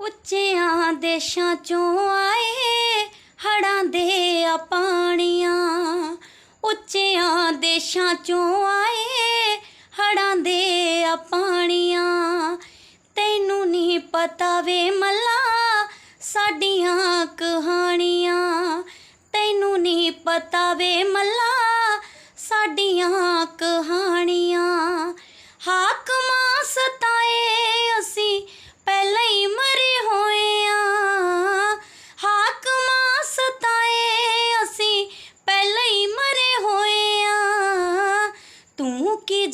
ਉੱਚਿਆਂ ਦੇਸ਼ਾਂ ਚੋਂ ਆਏ ਹੜਾਂ ਦੇ ਆ ਪਾਣੀਆਂ। ਉੱਚਿਆਂ ਦੇਸ਼ਾਂ ਚੋਂ ਆਏ ਹੜਾਂ ਦੇ ਆ ਪਾਣੀਆਂ। ਤੈਨੂੰ ਨਹੀਂ ਪਤਾ ਵੇ ਮੱਲਾ, ਸਾਡੀਆਂ ਕਹਾਣੀਆਂ। ਤੈਨੂੰ ਨਹੀਂ ਪਤਾ ਵੇ ਮੱਲਾ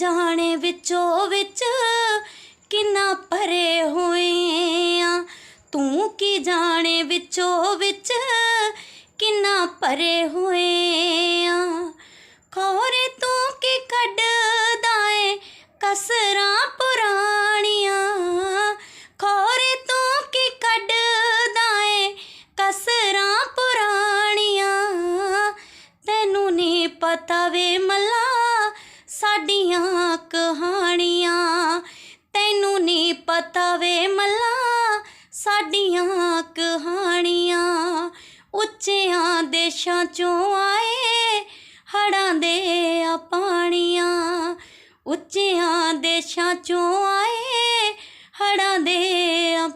ਜਾਣੇ ਵਿੱਚੋਂ ਵਿੱਚ ਕਿੰਨਾ ਭਰੇ ਹੋਏ ਆ। ਤੂੰ ਕੀ ਜਾਣੇ ਵਿੱਚੋਂ ਵਿੱਚ ਕਿੰਨਾ ਭਰੇ ਹੋਏ ਆ। ਖੋਰੇ ਤੂੰ ਕੀ ਕੱਢਦਾ ਏ ਕਸਰਾਂ ਪੁਰਾਣੀਆਂ। ਖੋਰੇ ਤੂੰ ਕੀ ਕੱਢਦਾ ਏ ਕਸਰਾਂ ਪੁਰਾਣੀਆਂ। ਤੈਨੂੰ ਨਹੀਂ ਪਤਾ ਵੇ ਮੱਲਾ ਸਾਡੀਆਂ ਕਹਾਣੀਆਂ। ਤੈਨੂੰ ਨਹੀਂ ਪਤਾ ਵੇ ਮੱਲਾ, ਸਾਡੀਆਂ ਕਹਾਣੀਆਂ। ਉੱਚਿਆਂ ਦੇਸ਼ਾਂ ਚੋਂ ਆਏ ਹੜਾਂ ਦੇ ਆ ਪਾਣੀਆਂ। ਉੱਚਿਆਂ ਦੇਸ਼ਾਂ ਚੋਂ ਆਏ ਹੜਾਂ ਦੇ ਆ